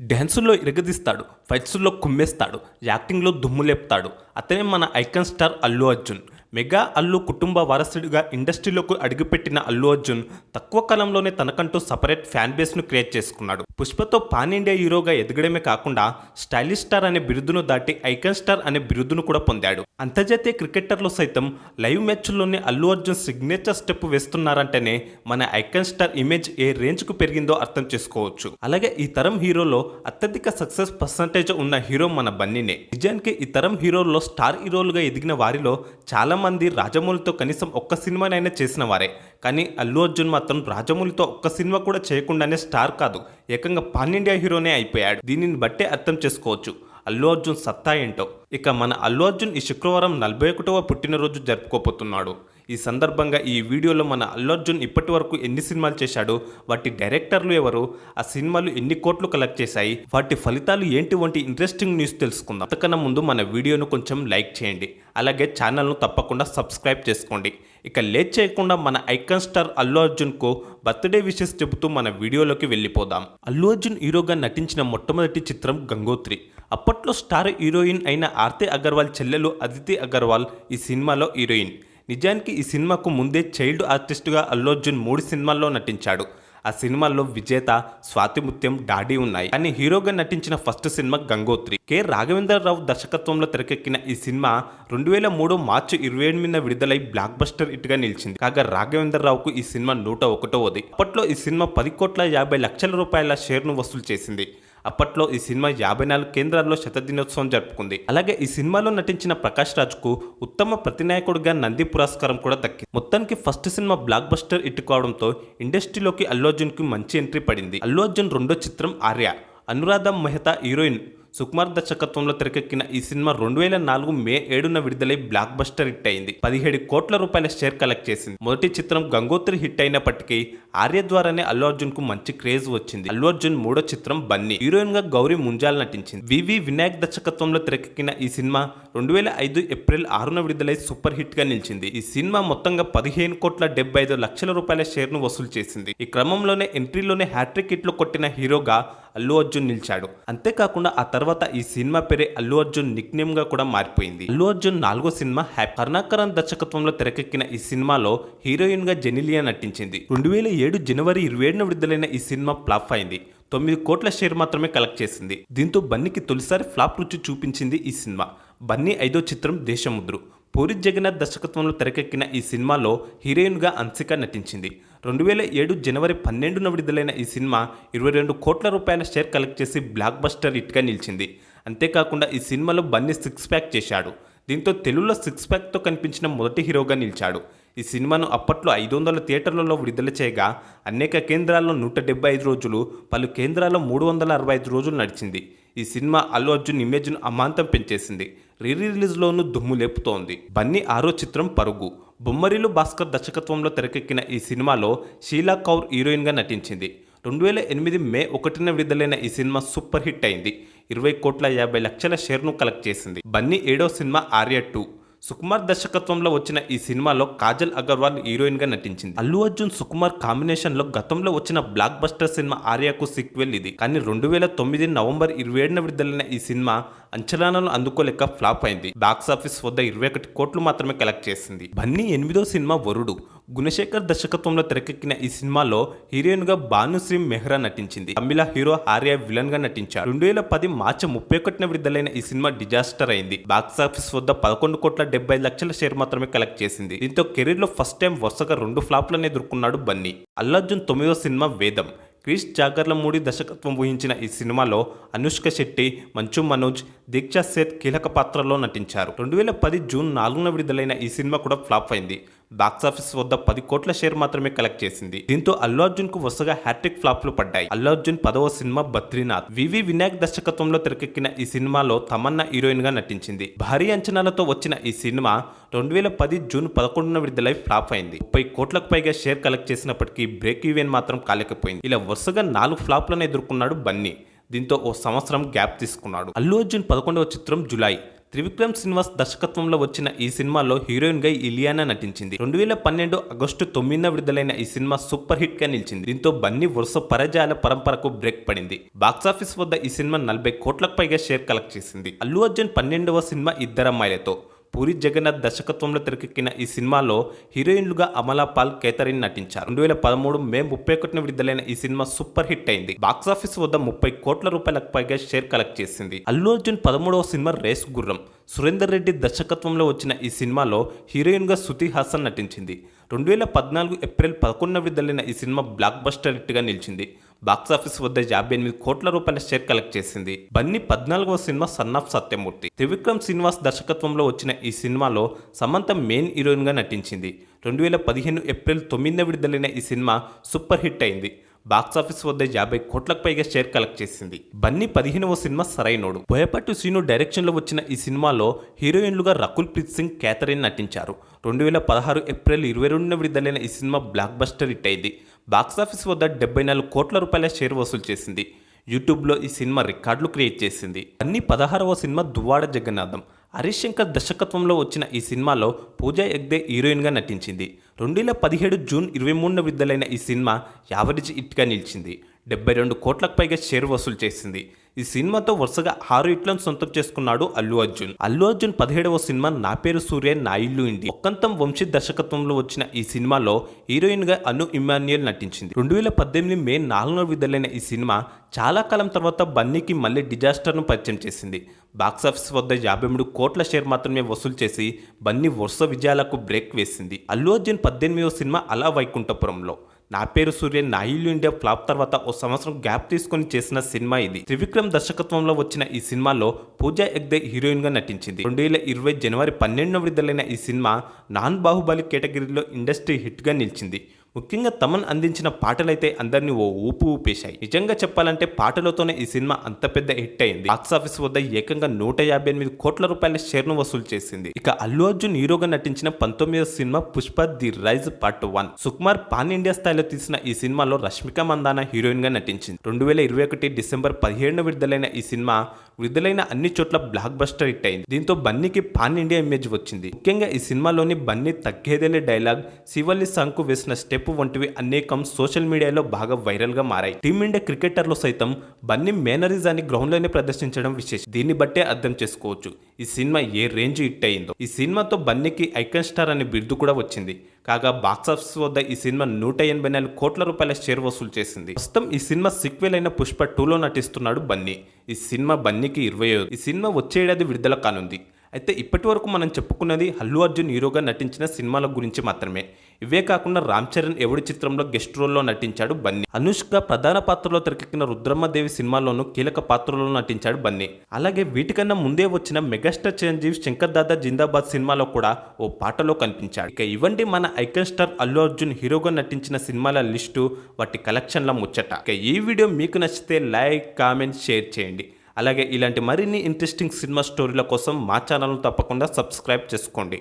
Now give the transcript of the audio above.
డ్యాన్సుల్లో ఇరగదీస్తాడు ఫైట్స్లో కుమ్మేస్తాడు యాక్టింగ్లో దుమ్ము లేపుతాడు అతనే మన icon star Allu Arjun. Mega Allu కుటుంబ వారసుడిగా ఇండస్ట్రీలోకి అడుగుపెట్టిన అల్లు అర్జున్ తక్కువ కాలంలోనే తనకంటూ సపరేట్ ఫ్యాన్ బేస్ను క్రియేట్ చేసుకున్నాడు. పుష్పతో పాన్ ఇండియా హీరోగా ఎదగడమే కాకుండా స్టైలిష్ స్టార్ అనే బిరుదును దాటి ఐకాన్ స్టార్ అనే బిరుదును కూడా పొందాడు. అంతర్జాతీయ క్రికెటర్లు సైతం లైవ్ మ్యాచ్ల్లోనే అల్లు అర్జున్ సిగ్నేచర్ స్టెప్ వేస్తున్నారంటేనే మన ఐకాన్ స్టార్ ఇమేజ్ ఏ రేంజ్కు పెరిగిందో అర్థం చేసుకోవచ్చు. అలాగే ఈ తరం హీరోలో అత్యధిక సక్సెస్ పర్సంటేజ్ ఉన్న హీరో మన బన్నీనే. నిజానికి ఈ తరం హీరోల్లో స్టార్ హీరోలుగా ఎదిగిన వారిలో చాలా మంది రాజమౌళితో కనీసం ఒక్క సినిమానైనా చేసిన వారే. కానీ అల్లు అర్జున్ మాత్రం రాజమౌళితో ఒక్క సినిమా కూడా చేయకుండానే స్టార్ కాదు. ఏకంగా పాన్ ఇండియా హీరోనే అయిపోయాడు. దీనిని బట్టే అర్థం చేసుకోవచ్చు. అల్లు అర్జున్ సత్తా ఏంటో? ఇక మన అల్లు అర్జున్ ఈ శుక్రవారం నలభై ఒకటవ పుట్టినరోజు జరుపుకోబోతున్నాడు. ఈ సందర్భంగా ఈ వీడియోలో మన అల్లు అర్జున్ ఇప్పటి వరకు ఎన్ని సినిమాలు చేశాడు వాటి డైరెక్టర్లు ఎవరు ఆ సినిమాలు ఎన్ని కోట్లు కలెక్ట్ చేశాయి వాటి ఫలితాలు ఏంటి వంటి ఇంట్రెస్టింగ్ న్యూస్ తెలుసుకుందాం. అంతకన్నా ముందు మన వీడియోను కొంచెం లైక్ చేయండి. అలాగే ఛానల్ను తప్పకుండా సబ్స్క్రైబ్ చేసుకోండి. ఇక లేట్ చేయకుండా మన ఐకాన్ స్టార్ అల్లు అర్జున్కు బర్త్డే విషెస్ చెబుతూ మన వీడియోలోకి వెళ్ళిపోదాం. అల్లు అర్జున్ హీరోగా నటించిన మొట్టమొదటి చిత్రం గంగోత్రి. అప్పట్లో స్టార్ హీరోయిన్ అయిన ఆర్తి అగర్వాల్ చెల్లెలు అదితి అగర్వాల్ ఈ సినిమాలో హీరోయిన్. నిజానికి ఈ సినిమాకు ముందే చైల్డ్ ఆర్టిస్టుగా అల్లు అర్జున్ మూడు సినిమాల్లో నటించాడు. ఆ సినిమాల్లో విజేత స్వాతిముత్యం డాడీ ఉన్నాయి. అని హీరోగా నటించిన first cinema Gangotri. K. Raghavendra Rao దర్శకత్వంలో తెరకెక్కిన ఈ సినిమా రెండు వేల మూడు మార్చి ఇరవై ఎనిమిదిన విడుదలై బ్లాక్ బస్టర్ ఇటుగా నిలిచింది. కాగా రాఘవేంద్రరావుకు ఈ సినిమా నూట ఒకటోది. అప్పట్లో ఈ సినిమా పది కోట్ల యాభై లక్షల రూపాయల షేర్ను వసూలు చేసింది. అప్పట్లో ఈ సినిమా యాభై నాలుగు కేంద్రాల్లో శతదినోత్సవం జరుపుకుంది. అలాగే ఈ సినిమాలో నటించిన ప్రకాష్ రాజ్కు ఉత్తమ ప్రతినాయకుడిగా నంది పురస్కారం కూడా దక్కింది. మొత్తానికి ఫస్ట్ సినిమా బ్లాక్ బస్టర్ ఇట్టుకోవడంతో కావడంతో ఇండస్ట్రీలోకి అల్లు అర్జున్కి మంచి ఎంట్రీ పడింది. అల్లు అర్జున్ రెండో చిత్రం ఆర్య. అనురాధ మెహతా హీరోయిన్ సుకుమార్ దర్శకత్వంలో తెరకెక్కిన ఈ సినిమా రెండు వేల నాలుగు మే ఏడున విడుదలై బ్లాక్ బస్టర్ హిట్ అయింది. పదిహేడు కోట్ల రూపాయల షేర్ కలెక్ట్ చేసింది. మొదటి చిత్రం గంగోత్రి హిట్ అయినప్పటికీ ఆర్య ద్వారానే అల్లు అర్జున్కు మంచి క్రేజ్ వచ్చింది. అల్లు అర్జున్ మూడో చిత్రం బన్నీ హీరోయిన్గా గౌరీ ముంజాల్ నటించింది. వివి వినాయక్ దర్శకత్వంలో తెరకెక్కిన ఈ సినిమా రెండు వేల ఐదు ఏప్రిల్ ఆరున విడుదలై సూపర్ హిట్గా నిలిచింది. ఈ సినిమా మొత్తంగా పదిహేను కోట్ల డెబ్బై ఐదు లక్షల రూపాయల షేర్ను వసూలు చేసింది. ఈ క్రమంలోనే ఎంట్రీలోనే హ్యాట్రిక్ హిట్లు కొట్టిన హీరోగా అల్లు అర్జున్ నిలిచాడు. అంతేకాకుండా ఆ తర్వాత ఈ సినిమా పేరే అల్లు అర్జున్ నిక్ నేమ్గా కూడా మారిపోయింది. అల్లు అర్జున్ నాలుగో సినిమా హ్యాపీ కరుణాకరన్ దర్శకత్వంలో తెరకెక్కిన ఈ సినిమాలో హీరోయిన్గా జెనిలియా నటించింది. రెండు వేల ఏడు జనవరి ఇరవై ఏడున విడుదలైన ఈ సినిమా ఫ్లాప్ అయింది. తొమ్మిది కోట్ల షేర్ మాత్రమే కలెక్ట్ చేసింది. దీంతో బన్నీకి తొలిసారి ఫ్లాప్ రుచి చూపించింది ఈ సినిమా. బన్నీ ఐదో చిత్రం దేశముద్రు. పూరి జగన్నాథ్ దర్శకత్వంలో తెరకెక్కిన ఈ సినిమాలో హీరోయిన్గా అన్సిక నటించింది. రెండు వేల ఏడు జనవరి పన్నెండున విడుదలైన ఈ సినిమా ఇరవై రెండు కోట్ల రూపాయల షేర్ కలెక్ట్ చేసి బ్లాక్ బస్టర్ హిట్గా నిలిచింది. అంతేకాకుండా ఈ సినిమాలో బన్నీ సిక్స్ ప్యాక్ చేశాడు. దీంతో తెలుగులో సిక్స్ ప్యాక్తో కనిపించిన మొదటి హీరోగా నిలిచాడు. ఈ సినిమాను అప్పట్లో ఐదు వందల థియేటర్లలో విడుదల చేయగా అనేక కేంద్రాల్లో నూట డెబ్బై ఐదు రోజులు పలు కేంద్రాల్లో మూడు వందల అరవై ఐదు రోజులు నడిచింది. ఈ సినిమా అల్లు అర్జున్ ఇమేజ్ను అమాంతం పెంచేసింది. రీ రిలీజ్లోనూ దుమ్ము లేపుతోంది. బన్నీ ఆరో చిత్రం పరుగు. బొమ్మరిలు భాస్కర్ దర్శకత్వంలో తెరకెక్కిన ఈ సినిమాలో షీలా కౌర్ హీరోయిన్గా నటించింది. రెండు వేల ఎనిమిది మే ఒకటిన విడుదలైన ఈ సినిమా సూపర్ హిట్ అయింది. ఇరవై కోట్ల యాభై లక్షల షేర్ను కలెక్ట్ చేసింది. బన్నీ ఏడో సినిమా ఆర్య టూ. సుకుమార్ దర్శకత్వంలో వచ్చిన ఈ సినిమాలో కాజల్ అగర్వాల్ హీరోయిన్గా నటించింది. అల్లు అర్జున్ సుకుమార్ కాంబినేషన్లో గతంలో వచ్చిన బ్లాక్ బస్టర్ సినిమా ఆర్యాకు సిక్వెల్ ఇది. కానీ రెండు వేల తొమ్మిది నవంబర్ ఇరవై ఏడున విడుదలైన ఈ సినిమా అంచనాలను అందుకోలేక ఫ్లాప్ అయింది. బాక్స్ ఆఫీస్ వద్ద ఇరవై ఒకటి కోట్లు మాత్రమే కలెక్ట్ చేసింది. బన్నీ ఎనిమిదో సినిమా వరుడు. గుణశేఖర్ దర్శకత్వంలో తెరకెక్కిన ఈ సినిమాలో హీరోయిన్గా భానుశ్రీ మెహ్రా నటించింది. తమిళ హీరో ఆర్య విలన్గా నటించారు. రెండు వేల పది మార్చి ముప్పై ఒకటిన విడుదలైన ఈ సినిమా డిజాస్టర్ అయింది. బాక్సాఫీస్ వద్ద పదకొండు కోట్ల డెబ్బై లక్షల షేర్ మాత్రమే కలెక్ట్ చేసింది. దీంతో కెరీర్లో ఫస్ట్ టైం వరుసగా రెండు ఫ్లాప్లను ఎదుర్కొన్నాడు బన్నీ. అల్లర్జున్ తొమ్మిదో సినిమా వేదం. క్రిష్ జాగర్లమూడి దర్శకత్వం వహించిన ఈ సినిమాలో అనుష్క శెట్టి మంచు మనోజ్ దీక్షా సేత్ కీలక పాత్రలో నటించారు. రెండు వేల పది జూన్ నాలుగున విడుదలైన ఈ సినిమా కూడా ఫ్లాప్ అయింది. బాక్సాఫీస్ వద్ద పది కోట్ల షేర్ మాత్రమే కలెక్ట్ చేసింది. దీంతో అల్లు అర్జున్కు వరుసగా హ్యాట్రిక్ ఫ్లాప్లు పడ్డాయి. అల్లు అర్జున్ పదవ సినిమా బద్రీనాథ్. వివి వినాయక్ దర్శకత్వంలో తెరకెక్కిన ఈ సినిమాలో తమన్నా హీరోయిన్గా నటించింది. భారీ అంచనాలతో వచ్చిన ఈ సినిమా రెండు వేల పది జూన్ పదకొండున విడుదలై ఫ్లాప్ అయింది. ముప్పై కోట్లకు పైగా షేర్ కలెక్ట్ చేసినప్పటికీ బ్రేక్ ఈవెన్ మాత్రం కాలేకపోయింది. ఇలా వరుసగా నాలుగు ఫ్లాప్లను ఎదుర్కొన్నాడు బన్నీ. దీంతో ఓ సంవత్సరం గ్యాప్ తీసుకున్నాడు. అల్లు అర్జున్ పదకొండవ చిత్రం జులై. త్రివిక్రమ్ శ్రీనివాస్ దర్శకత్వంలో వచ్చిన ఈ సినిమాలో హీరోయిన్గా ఇలియానా నటించింది. రెండు వేల పన్నెండు ఆగస్టు తొమ్మిదిన విడుదలైన ఈ సినిమా సూపర్ హిట్గా నిలిచింది. దీంతో బన్నీ వరుస పరజాల పరంపరకు బ్రేక్ పడింది. బాక్సాఫీస్ వద్ద ఈ సినిమా నలభై కోట్లకు పైగా షేర్ కలెక్ట్ చేసింది. అల్లు అర్జున్ పన్నెండవ సినిమా ఇద్దరమ్మాయిలతో. పూరి జగన్నాథ్ దర్శకత్వంలో తెరకెక్కిన ఈ సినిమాలో హీరోయిన్లుగా అమలా పాల్ కేతరిన్ నటించారు. రెండు వేల పదమూడు మే ముప్పై ఒకటిన విడుదలైన ఈ సినిమా సూపర్ హిట్ అయింది. బాక్సాఫీస్ వద్ద ముప్పై కోట్ల రూపాయలకు పైగా షేర్ కలెక్ట్ చేసింది. అల్లు అర్జున్ పదమూడవ సినిమా రేస్ గుర్రం. సురేందర్ రెడ్డి దర్శకత్వంలో వచ్చిన ఈ సినిమాలో హీరోయిన్గా శృతి హాసన్ నటించింది. రెండు వేల పద్నాలుగు ఏప్రిల్ పదకొండున విడుదలైన ఈ సినిమా బ్లాక్ బస్టర్ హిట్గా నిలిచింది. బాక్సాఫీస్ వద్ద యాభై ఎనిమిది కోట్ల రూపాయల షేర్ కలెక్ట్ చేసింది. బన్నీ పద్నాలుగవ cinema son of Satyamurthy. Trivikram Srinivas దర్శకత్వంలో వచ్చిన ఈ సినిమాలో సమంత మెయిన్ హీరోయిన్గా నటించింది. రెండు వేల పదిహేను ఏప్రిల్ తొమ్మిదిన విడుదలైన ఈ సినిమా సూపర్ హిట్ అయింది. బాక్సాఫీస్ వద్ద యాభై కోట్లకు పైగా షేర్ కలెక్ట్ చేసింది. బన్నీ పదిహేనవ సినిమా సరైనోడు. బోయపాటి శ్రీను డైరెక్షన్లో వచ్చిన ఈ సినిమాలో హీరోయిన్లుగా రకుల్ ప్రీత్ సింగ్ క్యాథరిన్ నటించారు. రెండు వేల పదహారు ఏప్రిల్ ఇరవై రెండున విడుదలైన ఈ సినిమా బ్లాక్ బస్టర్ హిట్ అయింది. బాక్సాఫీస్ వద్ద డెబ్బై నాలుగు కోట్ల రూపాయల షేర్ వసూలు చేసింది. యూట్యూబ్లో ఈ సినిమా రికార్డులు క్రియేట్ చేసింది. అన్ని పదహారవ సినిమా దువ్వాడ జగన్నాథం. హరీష్ శంకర్ దర్శకత్వంలో వచ్చిన ఈ సినిమాలో పూజా ఎగ్దే హీరోయిన్గా నటించింది. రెండు వేల పదిహేడు జూన్ ఇరవై మూడున విడుదలైన ఈ సినిమా యావరేజ్ హిట్గా నిలిచింది. డెబ్బై రెండు కోట్లకు పైగా షేర్ వసూలు చేసింది. ఈ సినిమాతో వరుసగా ఆరు హిట్లను సొంతం చేసుకున్నాడు అల్లు అర్జున్. అల్లు అర్జున్ పదిహేడవ సినిమా నా పేరు సూర్య నా ఇల్లు ఇండి ఒక్కంతం వంశీ దర్శకత్వంలో వచ్చిన ఈ సినిమాలో హీరోయిన్గా అను ఇమాన్యుయల్ నటించింది. రెండు వేల పద్దెనిమిది మే నాలుగున విడుదలైన ఈ సినిమా చాలా కాలం తర్వాత బన్నీకి మళ్ళీ డిజాస్టర్ను పరిచయం చేసింది. బాక్సాఫీస్ వద్ద యాభై మూడు కోట్ల షేర్ మాత్రమే వసూలు చేసి బన్నీ వరుస విజయాలకు బ్రేక్ వేసింది. అల్లు అర్జున్ పద్దెనిమిదవ సినిమా అలా వైకుంఠపురంలో. నా పేరు సూర్య నా ఇల్లు ఇండియా ఫ్లాప్ తర్వాత ఓ సంవత్సరం గ్యాప్ తీసుకొని చేసిన సినిమా ఇది. త్రివిక్రమ్ దర్శకత్వంలో వచ్చిన ఈ సినిమాలో పూజా ఎగ్దే హీరోయిన్గా నటించింది. రెండు వేల ఇరవై జనవరి పన్నెండున విడుదలైన ఈ సినిమా నాన్ బాహుబలి కేటగిరీలో ఇండస్ట్రీ హిట్గా నిలిచింది. ముఖ్యంగా తమన్ అందించిన పాటలైతే అందరినీ ఓ ఊపు ఊపేశాయి. నిజంగా చెప్పాలంటే పాటలతోనే ఈ సినిమా అంత పెద్ద హిట్ అయింది. బాక్సాఫీస్ వద్ద ఏకంగా నూట యాభై ఎనిమిది కోట్ల రూపాయల షేర్ను వసూలు చేసింది. ఇక అల్లు అర్జున్ హీరోగా నటించిన పంతొమ్మిదవ cinema Pushpa the rise part one. Sukumar pan India స్థాయిలో తీసిన ఈ సినిమాలో రష్మిక మందాన హీరోయిన్గా నటించింది. రెండు వేల ఇరవై ఒకటి డిసెంబర్ పదిహేడున విడుదలైన ఈ సినిమా విడుదలైన అన్ని చోట్ల బ్లాక్ బస్టర్ హిట్ అయింది. దీంతో బన్నీకి పాన్ ఇండియా ఇమేజ్ వచ్చింది. ముఖ్యంగా ఈ సినిమాలోని బన్నీ తగ్గేదేలే డైలాగ్ శివల్లి సాంగ్కు వేసిన స్టెప్ వంటివి అనేకం సోషల్ మీడియాలో బాగా వైరల్గా మారాయి. టీమిండియా క్రికెటర్లు సైతం బన్నీ మేనరిజాన్ని గ్రౌండ్లోనే ప్రదర్శించడం విశేషం. దీన్ని బట్టే అర్థం చేసుకోవచ్చు. ఈ సినిమా ఏ రేంజ్ హిట్ అయిందో ఈ సినిమాతో బన్నీకి ఐకన్ స్టార్ అనే బిరుదు కూడా వచ్చింది. కాగా బాక్సాఫీస్ వద్ద ఈ సినిమా నూట ఎనభై నాలుగు కోట్ల రూపాయల షేర్ వసూలు చేసింది. ప్రస్తుతం ఈ సినిమా సిక్వెల్ అయిన పుష్ప టూలో నటిస్తున్నాడు బన్నీ. ఈ సినిమా బన్నీకి ఇరవై ఈ సినిమా వచ్చే ఏడాది విడుదల కానుంది. అయితే ఇప్పటి వరకు మనం చెప్పుకున్నది అల్లు అర్జున్ హీరోగా నటించిన సినిమాల గురించి మాత్రమే. ఇవే కాకుండా రామ్ చరణ్ ఎవడి చిత్రంలో గెస్ట్ రోల్లో నటించాడు బన్నీ? అనుష్క ప్రధాన పాత్రలో తెరకెక్కిన రుద్రమ్మదేవి సినిమాలోనూ కీలక పాత్రలో నటించాడు బన్నీ. అలాగే వీటికన్నా ముందే వచ్చిన మెగాస్టార్ చిరంజీవి శంకర్ దాదా జిందాబాద్ సినిమాలో కూడా ఓ పాటలో కనిపించాడు. ఇక ఇవ్వండి మన ఐకన్ స్టార్ అల్లు అర్జున్ హీరోగా నటించిన సినిమాల లిస్టు వాటి కలెక్షన్ల ముచ్చట. ఇక ఈ వీడియో మీకు నచ్చితే లైక్ కామెంట్ షేర్ చేయండి. అలాగే ఇలాంటి మరిన్ని ఇంట్రెస్టింగ్ సినిమా స్టోరీల కోసం మా ఛానల్ను తప్పకుండా సబ్స్క్రైబ్ చేసుకోండి.